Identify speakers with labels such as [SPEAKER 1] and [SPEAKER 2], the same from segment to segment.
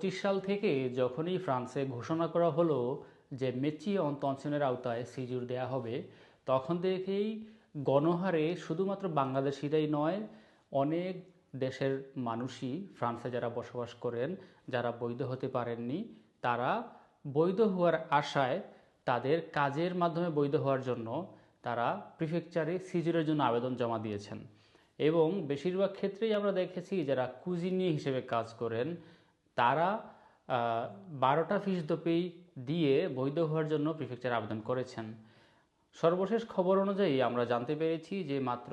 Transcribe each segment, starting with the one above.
[SPEAKER 1] সাল থেকে যখনই ফ্রান্সে ঘোষণা করা হলো যে মেচি অন্তনের আওতায় সিজুর দেয়া হবে, তখন থেকেই গণহারে শুধুমাত্র বাংলাদেশিরাই নয়, অনেক দেশের মানুষই ফ্রান্সে যারা বসবাস করেন, যারা বৈধ হতে পারেননি, তারা বৈধ হওয়ার আশায় তাদের কাজের মাধ্যমে বৈধ হওয়ার জন্য তারা প্রিফেকচারে সিজুরের জন্য আবেদন জমা দিয়েছেন। এবং বেশিরভাগ ক্ষেত্রেই আমরা দেখেছি যারা কুজিনি হিসেবে কাজ করেন তারা বারোটা ফিসদপেই দিয়ে বৈধ হওয়ার জন্য প্রিফেকচার আবেদন করেছেন। সর্বশেষ খবর অনুযায়ী আমরা জানতে পেরেছি যে মাত্র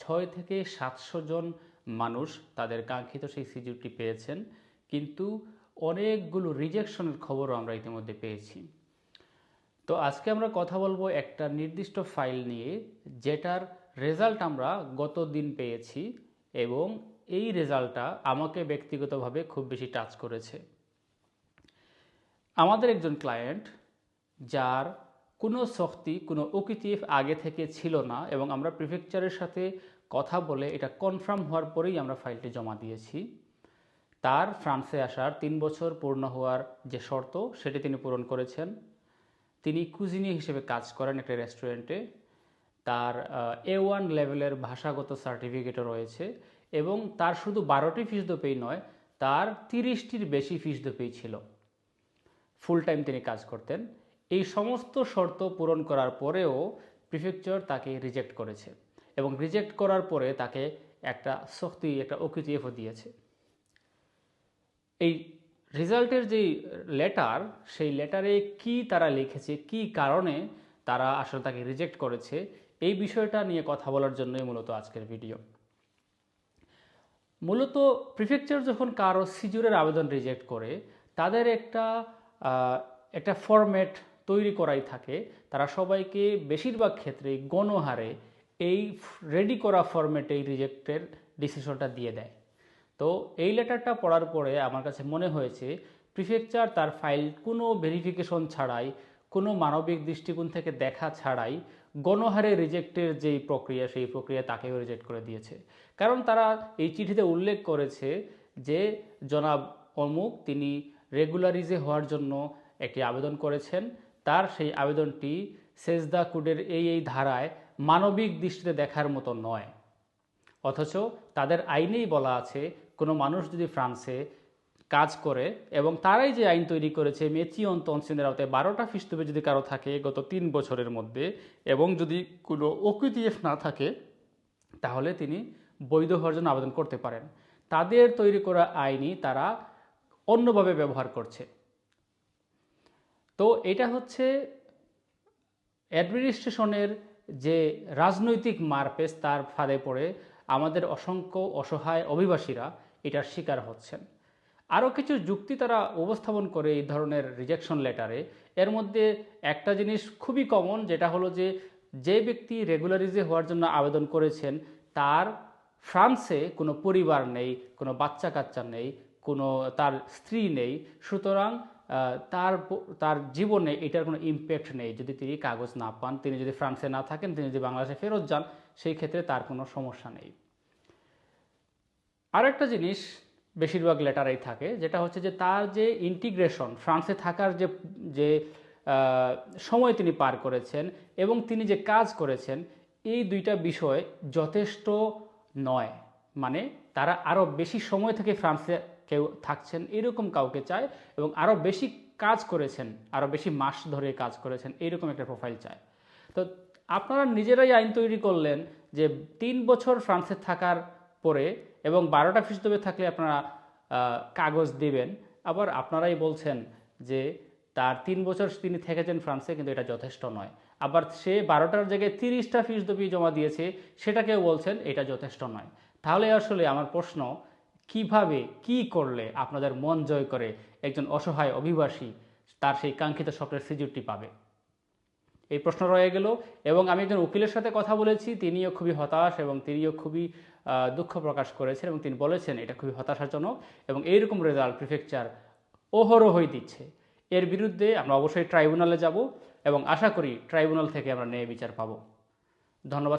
[SPEAKER 1] ছয় থেকে সাতশো জন মানুষ তাদের কাঙ্ক্ষিত সেই সিজুরটি পেয়েছেন, কিন্তু অনেকগুলো রিজেকশনের খবরও আমরা ইতিমধ্যে পেয়েছি। তো আজকে আমরা কথা বলব একটা নির্দিষ্ট ফাইল নিয়ে, যেটার রেজাল্ট আমরা গত দিন পেয়েছি এবং এই রেজাল্টটা আমাকে ব্যক্তিগতভাবে খুব বেশি টাচ করেছে। আমাদের একজন ক্লায়েন্ট, যার কোনো শক্তি, কোনো ওকিটিভ আগে থেকে ছিল না এবং আমরা প্রিফেকচারের সাথে কথা বলে এটা কনফার্ম হওয়ার পরেই আমরা ফাইলটি জমা দিয়েছি। তার ফ্রান্সে আসার তিন বছর পূর্ণ হওয়ার যে শর্ত, সেটি তিনি পূরণ করেছেন। তিনি কুজিনি হিসেবে কাজ করেন একটা রেস্টুরেন্টে। তার এ ওয়ান লেভেলের ভাষাগত সার্টিফিকেটও রয়েছে। এবং তার শুধু বারোটি ফিসদপেই নয়, তার তিরিশটির বেশি ফিসদপেই ছিল। ফুল টাইম তিনি কাজ করতেন। এই সমস্ত শর্ত পূরণ করার পরেও প্রিফেকচার তাকে রিজেক্ট করেছে এবং রিজেক্ট করার পরে তাকে একটা শক্তি একটা ওকিটিএফও দিয়েছে। এই রেজাল্টের যে লেটার সেই লেটারে কি তারা লিখেছে, কি কারণে তারা আসলে তাকে রিজেক্ট করেছে, এই বিষয়টা নিয়ে কথা বলার জন্যই মূলত আজকের ভিডিও মূলত প্রিফেকচার যখন কারও সিজুরের আবেদন রিজেক্ট করে, তাদের একটা একটা ফরম্যাট তৈরি করাই থাকে। তারা সবাইকে বেশিরভাগ ক্ষেত্রে গণহারে এই রেডি করা ফরম্যাটে এই রিজেক্টের ডিসিশনটা দিয়ে দেয়। তো এই লেটারটা পড়ার পরে আমার কাছে মনে হয়েছে প্রিফেকচার তার ফাইল কোনো ভেরিফিকেশন ছাড়াই কোনো মানবিক দৃষ্টিকোণ থেকে দেখা ছাড়াই গণহারে রিজেক্টের যেই প্রক্রিয়া, সেই প্রক্রিয়া তাকেও রিজেক্ট করে দিয়েছে। কারণ তারা এই চিঠিতে উল্লেখ করেছে যে, জনাব অমুক তিনি রেগুলারিজে হওয়ার জন্য একটি আবেদন করেছেন। তার সেই আবেদনটি সেজদা কুডের এই এই ধারায় মানবিক দৃষ্টিতে দেখার মতো নয়। অথচ তাদের আইনেই বলা আছে, কোনো মানুষ যদি ফ্রান্সে কাজ করে এবং তারাই যে আইন তৈরি করেছে মেচি অন্তনের আওতায় বারোটা ফিস্তুবে যদি কারও থাকে গত তিন বছরের মধ্যে এবং যদি কোনো ওকিটিএফ না থাকে, তাহলে তিনি বৈধ হওয়ার জন্য আবেদন করতে পারেন। তাদের তৈরি করা আইনই তারা অন্যভাবে ব্যবহার করছে। তো এটা হচ্ছে অ্যাডমিনিস্ট্রেশনের যে রাজনৈতিক মারপেস তার ফাঁদে পড়ে আমাদের অসংখ্য অসহায় অভিবাসীরা এটার শিকার হচ্ছেন। আরও কিছু যুক্তি তারা উপস্থাপন করে এই ধরনের রিজেকশন লেটারে এর মধ্যে একটা জিনিস খুবই কমন যেটা হলো যে যে ব্যক্তি রেগুলারিজে হওয়ার জন্য আবেদন করেছেন, তার ফ্রান্সে কোনো পরিবার নেই, কোনো বাচ্চা কাচ্চা নেই, কোনো তার স্ত্রী নেই। সুতরাং তার তার জীবনে এটার কোনো ইম্প্যাক্ট নেই। যদি তিনি কাগজ না পান, তিনি যদি ফ্রান্সে না থাকেন, তিনি যদি বাংলাদেশে ফেরত যান, সেই ক্ষেত্রে তার কোনো সমস্যা নেই। আরেকটা জিনিস বেশিরভাগ লেটারেই থাকে, যেটা হচ্ছে যে তার যে ইন্টিগ্রেশন ফ্রান্সে থাকার যে যে সময় তিনি পার করেছেন এবং তিনি যে কাজ করেছেন, এই দুইটা বিষয় যথেষ্ট নয়। মানে তারা আরও বেশি সময় থেকে ফ্রান্সে কেউ থাকছেন, এরকম কাউকে চায় এবং আরও বেশি কাজ করেছেন আরও বেশি মাস ধরে কাজ করেছেন এইরকম একটা প্রোফাইল চায়। তো আপনারা নিজেরাই আইন তৈরি করলেন যে তিন বছর ফ্রান্সে থাকার পরে এবং বারোটা ফিসদবে থাকলে আপনারা কাগজ দিবেন। আবার আপনারাই বলছেন যে তার তিন বছর তিনি থেকেছেন ফ্রান্সে, কিন্তু এটা যথেষ্ট নয়। আবার সে বারোটার জায়গায় তিরিশটা ফিসদবি জমা দিয়েছে, সেটাকেও বলছেন এটা যথেষ্ট নয়। তাহলে আসলে আমার প্রশ্ন, কীভাবে, কি করলে আপনাদের মন জয় করে একজন অসহায় অভিবাসী তার সেই কাঙ্ক্ষিত স্বপ্নের সিজুরটি পাবে? এই প্রশ্ন রয়ে গেল। এবং আমি একজন উকিলের সাথে কথা বলেছি, তিনিও খুবই হতাশ এবং তিনিও খুবই দুঃখ প্রকাশ করেছেন এবং তিনি বলেছেন, এটা খুবই হতাশাজনক এবং এইরকম রেজাল্ট প্রিফেকচার হয়ে দিচ্ছে। এর বিরুদ্ধে আমরা অবশ্যই ট্রাইব্যুনালে যাব এবং আশা করি ট্রাইব্যুনাল থেকে আমরা ন্যায় বিচার পাব। ধন্যবাদ।